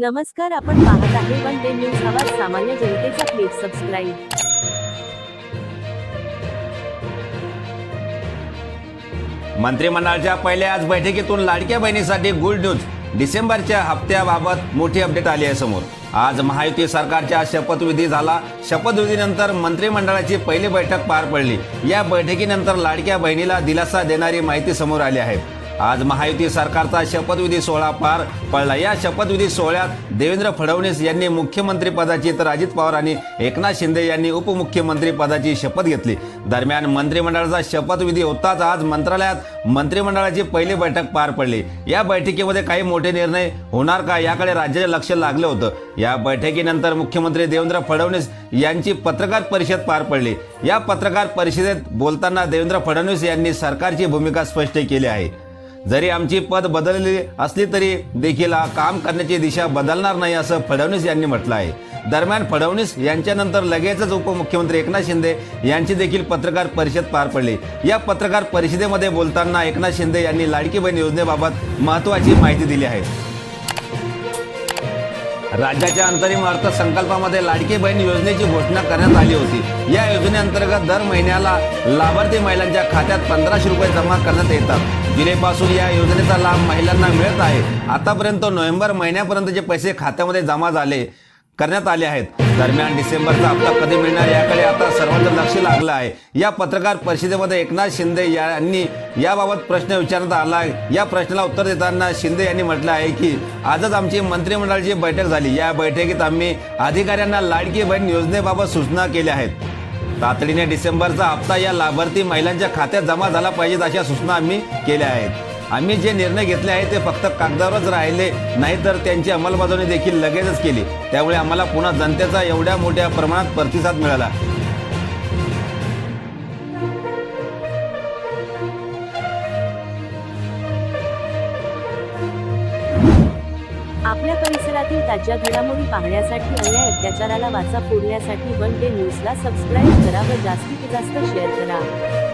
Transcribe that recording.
नमस्कार आपण पाहत आहे वन डे न्यूज आवाज. सामान्य जनतेचा प्लीज सबस्क्राईब. मंत्रिमंडळाच्या पहिल्याच बैठकीतून लाडक्या बहिणीसाठी गुड न्यूज डिसेंबरच्या हप्त्याबाबत मोठी अपडेट आली आहे समोर. आज महायुती सरकारच्या शपथविधी झाला. शपथविधीनंतर मंत्रिमंडळाची पहिली बैठक पार पडली. या बैठकीनंतर लाडक्या बहिणीला दिलासा देणारी माहिती समोर आली आहे. आज महायुती सरकारचा शपथविधी सोहळा पार पडला. या शपथविधी सोहळ्यात देवेंद्र फडणवीस यांनी मुख्यमंत्री पदाची तर अजित पवार आणि एकनाथ शिंदे यांनी उपमुख्यमंत्री पदाची शपथ घेतली. दरम्यान मंत्रिमंडळाचा शपथविधी होताच आज मंत्रालयात मंत्रिमंडळाची पहिली बैठक पार पडली. या बैठकीमध्ये काही मोठे निर्णय होणार का याकडे राज्याचे लक्ष लागलं होतं. या बैठकीनंतर मुख्यमंत्री देवेंद्र फडणवीस यांची पत्रकार परिषद पार पडली. या पत्रकार परिषदेत बोलताना देवेंद्र फडणवीस यांनी सरकारची भूमिका स्पष्ट केली आहे. जरी आमची पद बदलली असली तरी देखील काम करण्याची दिशा बदलणार नाही असं फडणवीस यांनी म्हटलं आहे दरम्यान फडणवीस यांच्यानंतर लगेचच उपमुख्यमंत्री एकनाथ शिंदे यांची देखील पत्रकार परिषद पार पडली. या पत्रकार परिषदेमध्ये बोलताना एकनाथ शिंदे यांनी लाडकी बहीण योजनेबाबत महत्वाची माहिती दिली आहे. राज्याच्या अंतरिम अर्थसंकल्पामध्ये लाडकी बहीण योजनेची घोषणा करण्यात आली होती. या योजनेअंतर्गत दर महिन्याला लाभार्थी महिलांच्या खात्यात पंधराशे रुपये जमा करण्यात येतात. जुलैपासून या योजनेचा लाभ महिलांना मिळत आहे. आतापर्यंत नोव्हेंबर महिन्यापर्यंत जे पैसे खात्यामध्ये जमा झाले. करण्यात आले आहेत. दरम्यान डिसेंबरचा हप्ता कधी मिळणार याकडे आता सर्वांचं लक्ष लागलं आहे. या पत्रकार परिषदेमध्ये एकनाथ शिंदे यांनी याबाबत प्रश्न विचारण्यात आला आहे. या प्रश्नाला उत्तर देताना शिंदे यांनी म्हटलं आहे की आजच आमची मंत्रिमंडळाची बैठक झाली. या बैठकीत आम्ही अधिकाऱ्यांना लाडकी बहीण योजनेबाबत सूचना केल्या आहेत. तातडीने डिसेंबरचा हप्ता या लाभार्थी महिलांच्या खात्यात जमा झाला पाहिजेत अशा सूचना आम्ही केल्या आहेत. आम्ही जे निर्णय घेतले आहेत ते फक्त कागदावरच राहिले. नाही तर त्यांची अंमलबजावणी देखील लगेचच केली. त्यामुळे आम्हाला पुन्हा जनतेचा एवढ्या मोठ्या प्रमाणात प्रतिसाद मिळाला. आपल्या परिसरातील ताज्या घडामोडी पाहण्यासाठी अन्याय अत्याचाराला वाचा फोडण्यासाठी वन डे न्यूजला सबस्क्राईब करा व जास्तीत जास्त शेअर करा.